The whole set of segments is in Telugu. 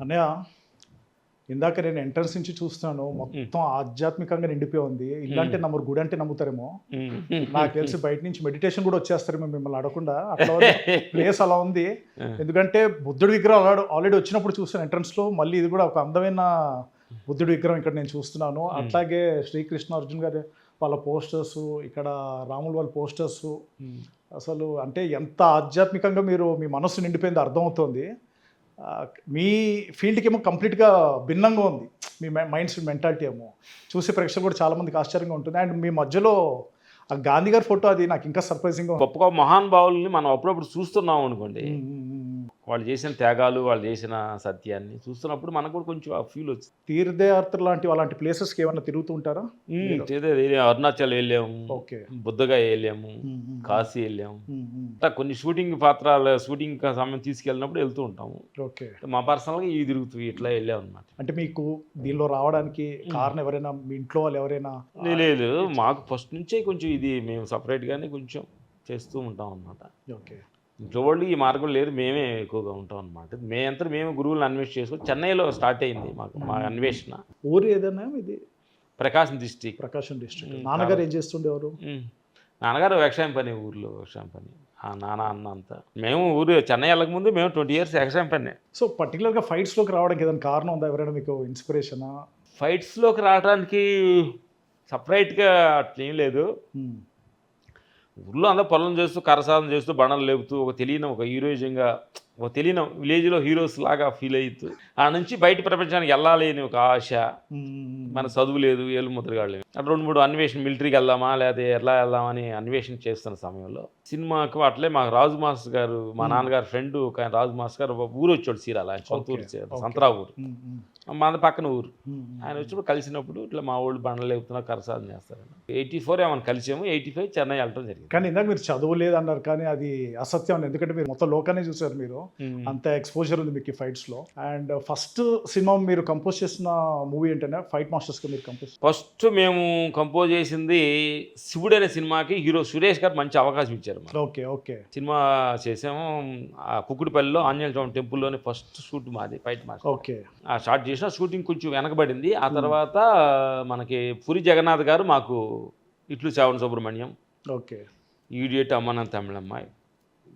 అన్నయ్య ఇందాక నేను ఎంట్రన్స్ నుంచి చూస్తున్నాను. మొత్తం ఆధ్యాత్మికంగా నిండిపోయి ఉంది. ఇల్లంటే నమ్మరు గుడి అంటే నమ్ముతారేమో నాకు తెలిసి బయట నుంచి మెడిటేషన్ కూడా వచ్చేస్తారేమో మిమ్మల్ని అడగకుండా. అట్లా ప్లేస్ అలా ఉంది. ఎందుకంటే బుద్ధుడి విగ్రహం ఆల్రెడీ వచ్చినప్పుడు చూసాను ఎంట్రన్స్లో మళ్ళీ ఇది కూడా ఒక అందమైన బుద్ధుడి విగ్రహం ఇక్కడ నేను చూస్తున్నాను. అట్లాగే శ్రీకృష్ణ అర్జున్ గారి వాళ్ళ పోస్టర్స్ ఇక్కడ రాముల వాళ్ళ పోస్టర్స్ అసలు అంటే ఎంత ఆధ్యాత్మికంగా మీరు మీ మనస్సు నిండిపోయింది అర్థమవుతోంది. మీ ఫీల్డ్కి ఏమో కంప్లీట్గా భిన్నంగా ఉంది. మీ మైండ్స్ మెంటాలిటీ ఏమో. చూసే ప్రేక్షకులు కూడా చాలా మందికి ఆశ్చర్యంగా ఉంటుంది. అండ్ మీ మధ్యలో ఆ గాంధీ గారి ఫోటో అది నాకు ఇంకా సర్ప్రైజింగ్గా ఉంది. గొప్ప మహానుభావుల్ని మనం అప్పుడప్పుడు చూస్తున్నాం అనుకోండి. వాళ్ళు చేసిన త్యాగాలు వాళ్ళు చేసిన సత్యాన్ని చూస్తున్నప్పుడు మనకు కూడా కొంచెం ఆ ఫీల్ వచ్చింది తీర్థయాత్ర లాంటి అలాంటి ప్లేసెస్కి ఏమైనా తిరుగుతూ ఉంటారా? అరుణాచల్ వెళ్ళాము ఓకే. బుద్ధగా వెళ్ళాము కాశీ వెళ్ళాము. అట్లా కొన్ని షూటింగ్ పాత్రలు షూటింగ్ సమయం తీసుకెళ్ళినప్పుడు వెళ్తూ ఉంటాము. ఓకే. మా పర్సనల్గా ఇవి తిరుగుతూ ఇట్లా వెళ్ళాం అనమాట అంటే మీకు దీనిలో రావడానికి కారణం ఎవరైనా మీ ఇంట్లో వాళ్ళు ఎవరైనా లేదు. మాకు ఫస్ట్ నుంచే కొంచెం ఇది మేము సపరేట్గానే కొంచెం చేస్తూ ఉంటాం అనమాట ఓకే. ఇంట్లో వాళ్ళు ఈ మార్గం లేదు మేమే ఎక్కువగా ఉంటాం అనమాట మేమంతా మేము గురువులను అన్వేషణ చేసుకొని చెన్నైలో స్టార్ట్ అయింది మాకు మా అన్వేషణ. ఊరు ఏదైనా ఇది? Prakasam district Prakasam district. నాన్నగారు ఏం చేస్తుండేవారు? నాన్నగారు వ్యవసాయం పని ఊర్లో వ్యవసాయం పని. ఆ నాన్న అన్న అంతా. మేము ఊరు చెన్నై వెళ్ళక ముందు మేము ట్వంటీ ఇయర్స్ వ్యవసాయం పని. సో పర్టికులర్గా ఫైట్స్లోకి రావడానికి ఏదైనా కారణం ఉందా? ఎవరైనా మీకు ఇన్స్పిరేషనా? ఫైట్స్లోకి రావడానికి సపరేట్గా అట్లేం లేదు. ఊర్లో అందరూ పొలం చేస్తూ కరసాదం చేస్తూ బండలు లేపుతూ ఒక తెలియని ఒక హీరోయిజంగా ఒక తెలియని విలేజ్లో హీరోస్ లాగా ఫీల్ అవుతూ ఆ నుంచి బయట ప్రపంచానికి వెళ్ళాలి అని ఒక ఆశ. మన చదువు లేదు ఏళ్ళు ముద్రగాడు లేదు అట్లా రెండు మూడు అన్వేషణ మిలిటరీకి వెళ్దామా లేకపోతే ఎట్లా వెళ్దామని అన్వేషణ చేస్తున్న సమయంలో సినిమాకు అట్లే మాకు రాజు మాస్టర్ గారు మా నాన్నగారు ఫ్రెండ్ ఒక రాజు మాస్టర్ గారు ఊరు వచ్చాడు సీరాల సొంత ఊరు Okay, okay. సంతరా ఊరు మన పక్కన ఊరు. ఆయన వచ్చినప్పుడు కలిసినప్పుడు ఇట్లా మా ఊళ్ళు బండలు లేపుతున్నా కరసాదం చేస్తారు ఎయిటీ ఫోర్ ఏమైనా కలిసాము ఎయిటీ ఫైవ్ చెన్నై వెళ్ళటం జరిగింది. కానీ ఇందాక మీరు చదువు లేదన్నారు కానీ అది అసత్యం ఎందుకంటే మీరు మొత్తం లోకాన్ని చూసారు మీరు. అంత ఎక్స్పోజర్ ఉంది మీకు ఈ ఫైట్స్లో. అండ్ ఫస్ట్ సినిమా మీరు కంపోజ్ చేసిన మూవీ ఏంటంటే ఫైట్ మాస్టర్స్గా మీరు కంపోజ్ ఫస్ట్ మేము కంపోజ్ చేసింది శివుడు అనే సినిమాకి హీరో సురేష్ గారు మంచి అవకాశం ఇచ్చారు. Okay okay. సినిమా చేసాము ఆ కుక్కుడిపల్లిలో ఆంజనేయ స్వామి టెంపుల్లోనే ఫస్ట్ షూట్ మాది ఫైట్ మాస్టర్ ఓకే. ఆ షార్ట్ చేసిన షూటింగ్ కొంచెం వెనకబడింది. ఆ తర్వాత మనకి పురి జగన్నాథ్ గారు మాకు ఇట్లు శ్రావణ సుబ్రహ్మణ్యం. ఓకే. ఈడియట్ అమ్మనం తమిళమ్మాయి.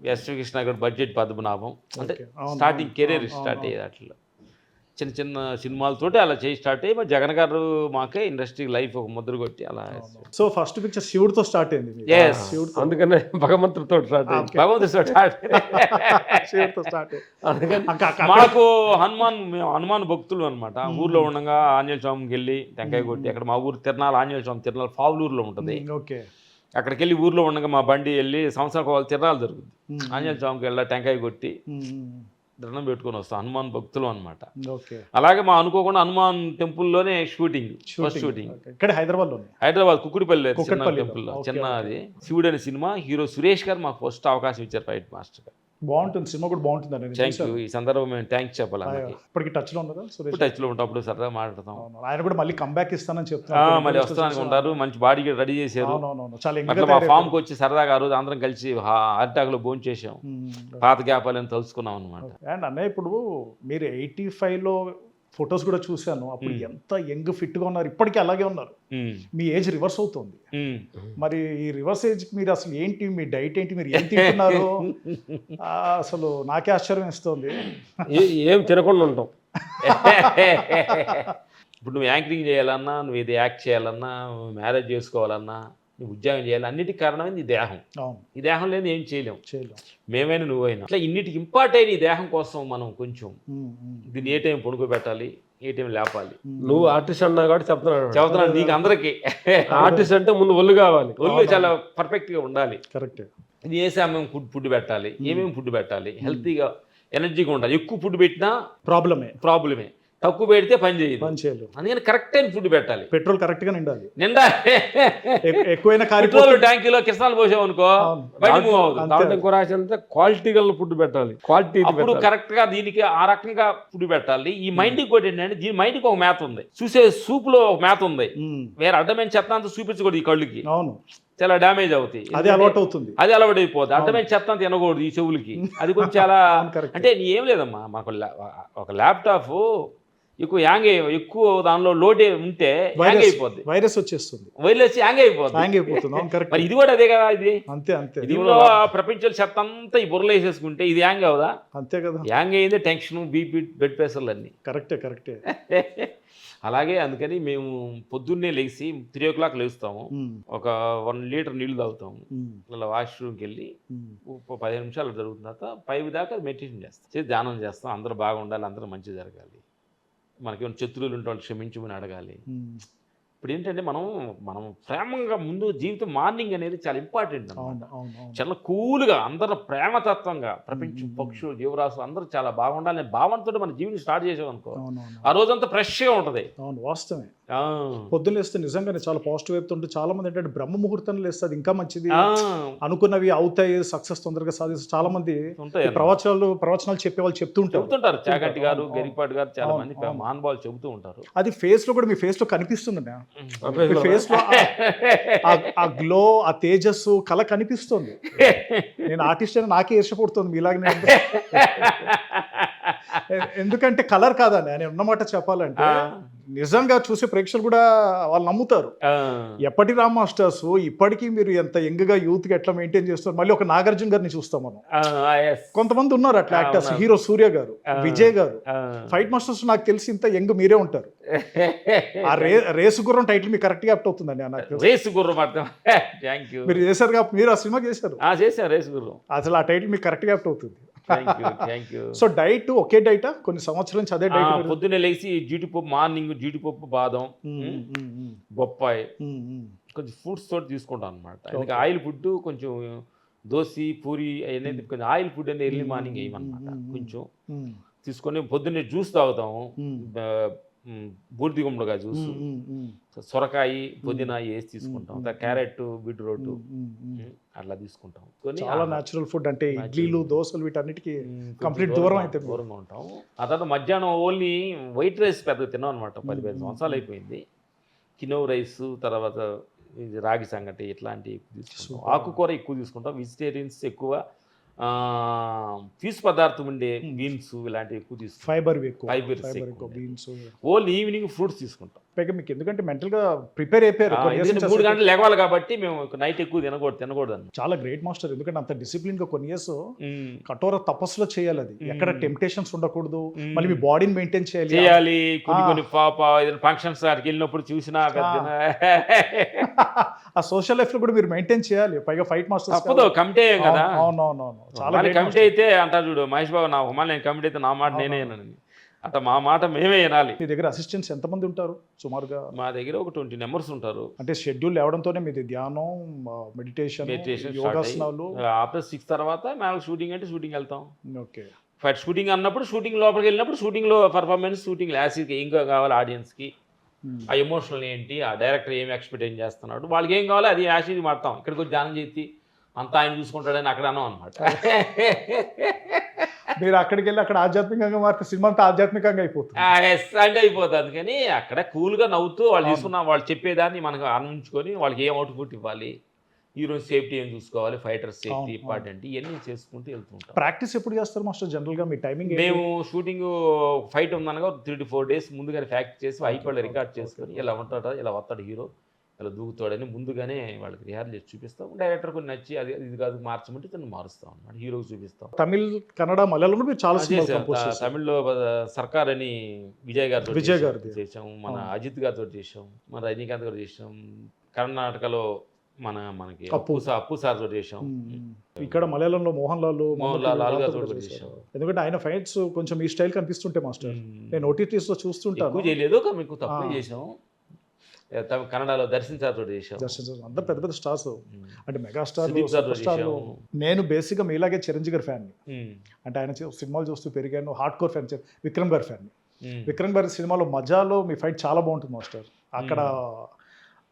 S Krishna garu budget Padmanabham. అంటే స్టార్టింగ్ కెరీర్ స్టార్ట్. అయ్యేది అట్లా చిన్న చిన్న సినిమాలతోటి అలా చేసి స్టార్ట్ అయ్యి మా జగన్ గారు మాకే ఇండస్ట్రీ లైఫ్ ఒక ముద్ర కొట్టి అలా సో ఫస్ట్ పిక్చర్ శివుడితో స్టార్ట్ అయింది అందుకనే భగవంతుడితో స్టార్ట్ అయింది. Okay. భగవంతుడు స్టార్ట్ శివుడితో స్టార్ట్ అందుకని మాకు హనుమాన్ మేము హనుమాన్ భక్తులు అనమాట ఊర్లో ఉండగా ఆంజనేయ స్వామికి వెళ్ళి టెంకాయ కొట్టి అక్కడ మా ఊరు తిరణాలు ఆంజనేయ స్వామి తిరణాలు ఫావులూరులో ఉంటుంది. ఓకే. అక్కడికి వెళ్ళి ఊర్లో ఉండగా మా బండి వెళ్ళి సంవత్సరానికి వాళ్ళు తిరణాలు జరుగుతుంది ఆంజనేయ స్వామికి వెళ్ళి టెంకాయ కొట్టి దండం పెట్టుకొని వస్తాం. హనుమాన్ భక్తులు అనమాట అలాగే మా అనుకోకుండా హనుమాన్ టెంపుల్లోనే షూటింగ్ ఫస్ట్ షూటింగ్ ఇక్కడ హైదరాబాద్ హైదరాబాద్ కుక్కుడిపల్లి చిన్న కుక్కట్పల్లిలో. టెంపుల్లో ఓకే, చిన్న ఓకే. అది శివుడు అనే సినిమా హీరో సురేష్ గారు మాకు ఫస్ట్ అవకాశం ఇచ్చారు ఫైట్ మాస్టర్ గారు బాగుంటుంది సినిమా కూడా బాగుంటుంది అండి థ్యాంక్ యూ ఈ సందర్భం మేము థ్యాంక్స్ చెప్పాలి ఇప్పటికి టచ్లో ఉన్నదా? సురేష్ టచ్లో ఉంటప్పుడు సరదా మాట్లాడతాం. ఆయన కూడా మళ్ళీ కంబ్యాక్ ఇస్తానని ఆ, చెప్తున్నారు మళ్ళీ వస్తానికి ఉంటారు మంచి బాడీ రెడీ చేశారు. అట్లా మా. ఫామ్కి వచ్చి సరదాగా ఆ రోజు అందరం కలిసి అరిటాకులో భోజనం చేసాం. పాత జ్ఞాపాలను తలుచుకున్నాం అనమాట అండ్ అన్నయ్య ఇప్పుడు మీరు ఎయిటీ లో ఫొటోస్ కూడా చూశాను. అప్పుడు ఎంత యంగ్ ఫిట్గా ఉన్నారు. ఇప్పటికీ అలాగే ఉన్నారు. మీ ఏజ్ రివర్స్ అవుతుంది. మరి ఈ రివర్స్ ఏజ్ మీరు అసలు ఏంటి? మీ డైట్ ఏంటి? మీరు ఏం తింటున్నారు? అసలు నాకే ఆశ్చర్యం ఇస్తుంది ఏ- తినకుండా ఉంటాం. ఇప్పుడు నువ్వు యాంకరింగ్ చేయాలన్నా నువ్వు ఇది యాక్ట్ చేయాలన్నా నువ్వు మ్యారేజ్ చేసుకోవాలన్నా నువ్వు ఉద్యోగం చేయాలి. అన్నిటికీ కారణమైంది ఈ దేహం. అవును. ఈ దేహం లేదు ఏం చేయలేం. చేయలేం. మేమైనా నువ్వైనా. అట్లా ఇన్నిటికి ఇంపార్ట్ అయిన ఈ దేహం కోసం మనం కొంచెం దీన్ని ఏ టైం పడుకోబెట్టాలి ఏ టైం లేపాలి. నువ్వు ఆర్టిస్ట్ అన్నా కాబట్టి చెప్తున్నాడు చెబుతున్నాను నీకు అందరికీ. ఆర్టిస్ట్ అంటే ముందు ఒళ్ళు కావాలి. ఒళ్ళు చాలా పర్ఫెక్ట్గా ఉండాలి. కరెక్టే. ఇది ఏ సమయం ఫుడ్ ఫుడ్ పెట్టాలి ఏమేమి ఫుడ్ పెట్టాలి హెల్తీగా ఎనర్జీగా ఉండాలి. ఎక్కువ ఫుడ్ పెట్టినా ప్రాబ్లమే. ప్రాబ్లమే. తక్కువ పెడితే పని చేయదు. పని చేయలేం అందుకని కరెక్ట్ టైం ఫుడ్ పెట్టాలి. పెట్రోల్ కరెక్ట్గా నిండాలి నిండా ఎక్- ఎక్కువైనా పెట్రోల్ ట్యాంకీలో కిరసనాలు పోసావు అనుకో క్వాలిటీ గల ఫుడ్ పెట్టాలి. క్వాలిటీ అప్పుడు కరెక్ట్గా దీనికి ఆ రకంగా ఫుడ్ పెట్టాలి. ఈ మైండ్కి కూడా ఏంటంటే దీని మైండ్కి ఒక మ్యాథ్ ఉంది. చూసే సూప్లో ఒక మ్యాథ్ ఉంది. ఉమ్, వేరే అడ్డమైన చెత్త అంతా చూపించకూడదు ఈ కళ్ళుకి. అవును. చాలా డ్యామేజ్ అవుతాయి. అది అలవాటు అవుతుంది. అది అలవాటు అయిపోతుంది అడ్డమైన చెత్త తినకూడదు ఈ చెవులకి. అది కొంచెం చాలా. అంటే ఏం లేదమ్మా. మాకు ఒక ల్యాప్టాప్ ఎక్కువ హ్యాంగ్ అయ్యి ఎక్కువ దానిలో లోడ్ ఉంటే హ్యాంగ్ వైరస్ అయిపోద్ది. వైరస్ వచ్చేస్తుంది. వైర్లెస్ హ్యాంగ్ అయిపోద్ది. హ్యాంగ్ అయిపోతుంది కరెక్ట్ మరి ఇది కూడా అదే కదా ఇది? అంతే అంతే. దీనిలో ప్రపంచం చెత్త అంతా ఈ బుర్రలో వేసేసుకుంటే ఇది హ్యాంగ్ అవుదా అంతే కదా. హ్యాంగ్ అయిందే టెన్షన్ బీపీ బ్లడ్ ప్రెషర్లు అన్నీ కరెక్టే కరెక్టే అలాగే అందుకని మేము పొద్దున్నే లేచి త్రీ ఓ క్లాక్ లేస్తాము ఒక వన్ లీటర్ నీళ్ళు తాగుతాము. ఇలా వాష్రూమ్కి వెళ్ళి పదిహేను నిమిషాలు జరుగుతున్న తర్వాత ఫైవ్ దాకా మెడిటేషన్ చేస్తాం. చేసి ధ్యానం చేస్తాం. అందరూ బాగుండాలి అందరూ మంచి జరగాలి. మనకేమైనా శత్రువులు ఉంటే వాళ్ళు క్షమించమని అడగాలి. ఇప్పుడు ఏంటంటే మనం మనం ప్రేమంగా ముందు జీవితం మార్నింగ్ అనేది చాలా ఇంపార్టెంట్ అవును చాలా కూల్గా అందరూ ప్రేమతత్వంగా ప్రపంచం. పక్షులు జీవరాశులు అందరూ చాలా బాగుండాలనే భావంతో మన జీవితం స్టార్ట్ చేసాం అనుకో ఆ రోజంతా ఫ్రెష్గా ఉంటుంది. అవును వాస్తవమే. ఆ. పొద్దున్న లేస్తే నిజంగానే చాలా పాజిటివ్ వైపు ఉంటే చాలా మంది ఏంటంటే బ్రహ్మ ముహూర్తం లేస్తే అది ఇంకా మంచిది. అనుకున్నవి అవుతాయి సక్సెస్ తొందరగా సాధిస్తారు చాలా మంది ప్రవచనాలు ప్రవచనాలు చెప్పే వాళ్ళు చెప్తూ ఉంటారు. చెబుతుంటారు చాగంటి గారు గరిపాటి గారు చాలా మంది. మహానుభావులు చెబుతూ ఉంటారు. అది ఫేస్లో కూడా మీ ఫేస్లో కనిపిస్తుంది ఫేస్లో ఆ- గ్లో ఆ తేజస్సు కళ కనిపిస్తుంది నేను ఆర్టిస్ట్ అని నాకే ఈర్షపడుతుంది మీలాగనే ఎందుకంటే కలర్ కాదండి నేను ఉన్నమాట చెప్పాలంటే. నిజంగా చూసే ప్రేక్షకులు కూడా వాళ్ళు నమ్ముతారు. ఎప్పటి రామ్ మాస్టర్స్ ఇప్పటికీ మీరు ఎంత యంగ్గా యూత్గా ఎట్లా మెయింటైన్ చేస్తారు మళ్ళీ ఒక నాగార్జున గారిని చూస్తాం మనం. కొంతమంది ఉన్నారు అట్లా యాక్టర్స్. హీరో సూర్య గారు. విజయ్ గారు. ఫైట్ మాస్టర్స్ నాకు తెలిసి ఇంత యంగ్ మీరే ఉంటారు ఆ రే రేసు గుర్రం టైటిల్ మీకు కరెక్ట్గా అప్ట్ అవుతుందండి నాకు. రేసు గుర్రం అర్థం మీరు చేశారు మీరు ఆ సినిమా చేశారు రేసు గుర్రం అసలు ఆ టైటిల్ మీకు కరెక్ట్గా అప్ట్ అవుతుంది సో డైట్ ఒకే డైటా కొన్ని సంవత్సరాల నుంచి అదే డైట్ పొద్దున్నే లేచి జీడిపప్పు మార్నింగ్ జీడిపప్పు బాదం బొప్పాయి కొంచెం ఫ్రూట్స్ తోటి తీసుకుంటాం అనమాట ఎందుకంటే ఆయిల్ ఫుడ్ కొంచెం దోశ పూరి అనేది కొంచెం ఆయిల్ ఫుడ్ అనేది ఎర్లీ మార్నింగ్ వేయమన్నమాట. కొంచెం తీసుకొని పొద్దున్నే జ్యూస్ తాగుతాము. మ్మ్. బ- మ్, బూడిది గుమ్మడికాయ జ్యూస్ సొరకాయ పుదీనా వేసి తీసుకుంటాం క్యారెట్ బీట్రూట్ అట్లా తీసుకుంటాం కొని చాలా న్యాచురల్ ఫుడ్ అంటే. ఇడ్లీలు దోశలు వీటన్నిటికీ complete దూరం అయితే. దూరంగా ఉంటాం ఆ తర్వాత మధ్యాహ్నం ఓన్లీ వైట్ రైస్ పెద్దగా తిన్నాం అనమాట పది పది మ్మ్. సంవత్సరాలు అయిపోయింది కినో రైస్ తర్వాత రాగి సంగటి ఇట్లాంటివి ఎక్కువ తీసుకుంటాం. ఆకుకూర ఎక్కువ తీసుకుంటాం వెజిటేరియన్స్ ఎక్కువ పీసు పదార్థం ఉండే. బీన్స్ ఇలాంటివి ఎక్కువ తీసుకుంటాం ఫైబర్ ఎక్కువ ఎక్కువ. బీన్స్ ఓన్లీ ఈవినింగ్ ఫ్రూట్స్ తీసుకుంటాం పైగా మీకు ఎందుకంటే మెంటల్గా ప్రిపేర్ అయిపోయారు మూడు గంటలు లెగవాలి కాబట్టి మేము నైట్ ఎక్కువ తినకూడదు తినకూడదు చాలా గ్రేట్ మాస్టర్ ఎందుకంటే అంత డిసిప్లిన్గా కొన్ని ఇయర్స్. కఠోర తపస్సులో చేయాలి అది ఎక్కడ. టెంప్టేషన్స్ ఉండకూడదు. మళ్ళీ మీ బాడీని మెయింటైన్ చేయాలి. చేయాలి కొన్ని. కొన్ని పాప ఏదైనా ఫంక్షన్స్ వాటికి వెళ్ళినప్పుడు చూసినా ఆ. సోషల్ లైఫ్ లో కూడా మీరు మెయింటైన్ చేయాలి. పైగా ఫైట్ మాస్టర్స్ తప్పదు కమిటీ కదా. అవునవునవును చాలా కమిటీ. అయితే అంటా చూడు మహేష్ బాబు నా నేను కమిటీ అయితే నా మాట నేనే అట్లా మా మాట మేమే వినాలి. మీ దగ్గర అసిస్టెంట్స్ ఎంతమంది ఉంటారు? సుమారుగా మా దగ్గర ఒక ట్వంటీ నెంబర్స్ ఉంటారు. అంటే షెడ్యూల్ లేవడంతోనే మీది ధ్యానం మెడిటేషన్ మెడిటేషన్ యోగాసనాలు. ఆఫ్టర్ సిక్స్ తర్వాత మేము షూటింగ్ అంటే షూటింగ్ వెళ్తాం. ఓకే. ఫైట్ షూటింగ్ అన్నప్పుడు షూటింగ్ లోపలికి వెళ్ళినప్పుడు షూటింగ్లో పర్ఫార్మెన్స్ షూటింగ్ యాసిడ్కి ఏం కావాలి ఆడియన్స్కి ఆ ఎమోషనల్ ఏంటి? ఆ డైరెక్టర్ ఏం ఎక్స్పెక్ట్ ఏం చేస్తున్నాడు? వాళ్ళకి ఏం కావాలో అది యాసిడ్ మాడతాం ఇక్కడికి వచ్చి ధ్యానం చేసి అంతా ఆయన చూసుకుంటాడని అక్కడ అన్నాం అనమాట మీరు అక్కడికి వెళ్ళి అక్కడ ఆధ్యాత్మికంగా మారితే సినిమా అంతా ఆధ్యాత్మికంగా అయిపోతుంది. ఎస్ అంటే అయిపోతుంది. కానీ అక్కడ కూల్గా నవ్వుతూ వాళ్ళు. తీసుకున్న వాళ్ళు చెప్పేదాన్ని మనకు ఆనందించుకొని వాళ్ళకి ఏం అవుట్పుట్ ఇవ్వాలి? హీరో సేఫ్టీ ఏం చూసుకోవాలి? ఫైటర్ సేఫ్టీ ఇంపార్టెంట్ ఇవన్నీ చేసుకుంటూ వెళ్తూ ఉంటాం. ప్రాక్టీస్ ఎప్పుడు చేస్తారు మాస్టర్? జనరల్గా మీ టైమింగ్ మేము షూటింగ్ ఫైట్ ఉందనగా త్రీ టు ఫోర్ డేస్ ముందుగానే ఫ్యాక్ట్ చేసి ఐపీఎల్ రికార్డ్ చేసుకొని. ఇలా ఉంటాడు ఇలా వస్తాడు హీరో ఇలా దూకుతాడని ముందుగానే వాళ్ళకి రిహార్ చేసి చూపిస్తాం డైరెక్టర్ కొన్ని నచ్చి అది ఇది కాదు మార్చమంటే తను మారుస్తాం అన్నమాట హీరోకి చూపిస్తాం తమిళ్ కన్నడ మలయాళం కూడా చాలా తమిళ్ళో సర్కార్ అని విజయ్ గారితో విజయ్. గారిది. చేసాం మన. అజిత్ గారితో చేసాం మన రజనీకాంత్ గారు చేసాం కర్ణాటకలో మన మనకి అప్పు. అప్పు సార్ సార్తో చేసాం ఇక్కడ మలయాళంలో మోహన్ లాల్ మోహన్ లాల్ కూడా చేసాం. ఎందుకంటే ఆయన ఫైట్స్ కొంచెం ఈ స్టైల్ కనిపిస్తుంటే మాస్టర్. నేను ఓటీటీస్లో చూస్తుంటాను చేయలేదు మీకు ఆ. చేసాం కన్నడలో చేసాం దర్శనం అందరు పెద్ద పెద్ద స్టార్స్. అంటే మెగాస్టార్ స్టార్లు. నేను బేసిక్గా మీలాగే చిరంజీవి గారి ఫ్యాన్ మ్మ్. అంటే ఆయన సినిమాలు చూస్తూ పెరిగాను హార్డ్ కోర్ ఫ్యాన్ విక్రమ్ గారి ఫ్యాన్. విక్రమ్ గారి సినిమాలో మజాలో మీ ఫైట్ చాలా బాగుంటుంది మాస్టర్. అక్కడ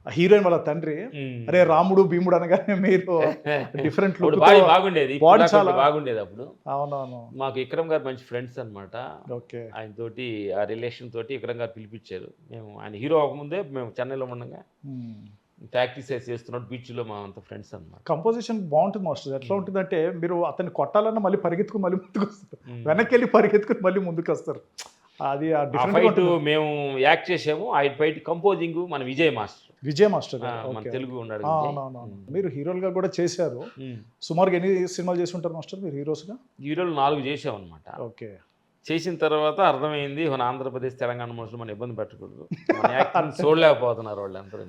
హీరోయిన్ వాళ్ళ తండ్రి. అరే రాముడు భీముడు అనగానే మీరు డిఫరెంట్ బాగుండేది. బాడీ చాలా- బాగుండేది అప్పుడు. అవునవును. మాకు విక్రమ్ గారు మంచి ఫ్రెండ్స్ అన్నమాట. ఓకే. ఆయన తోటి ఆ రిలేషన్ తోటి విక్రమ్ గారు పిలిపించారు. మేము ఆయన హీరో అవ్వకముందే మేము చెన్నైలో ఉండగా ప్రాక్టీస్ చేస్తున్నాడు. బీచ్లో మా అంత ఫ్రెండ్స్ అనమాట కంపోజిషన్ బాగుంటుంది మాస్టర్. ఎట్లా ఉంటుందంటే మీరు అతన్ని కొట్టాలన్నా మళ్ళీ పరిగెత్తుకుని మళ్ళీ ముందుకు వస్తారు. వెనక్కి వెళ్ళి పరిగెత్తుకుని మళ్ళీ ముందుకు వస్తారు. అది ఫైట్ మేము యాక్ట్ చేసాము ఆ ఫైట్ కంపోజింగ్ మన విజయ్ మాస్టర్. విజయ్ మాస్టర్ మన తెలుగు ఉన్నాడు మీరు హీరోలుగా కూడా చేశారు. సుమారుగా ఎన్ని సినిమాలు చేసి ఉంటారు మాస్టర్ మీరు హీరోస్గా? హీరోలు నాలుగు చేసాం అనమాట ఓకే. చేసిన తర్వాత అర్థమైంది మన ఆంధ్రప్రదేశ్ తెలంగాణ మనుషులు మనం ఇబ్బంది పెట్టకూడదు. చూడలేకపోతున్నారు వాళ్ళందరూ.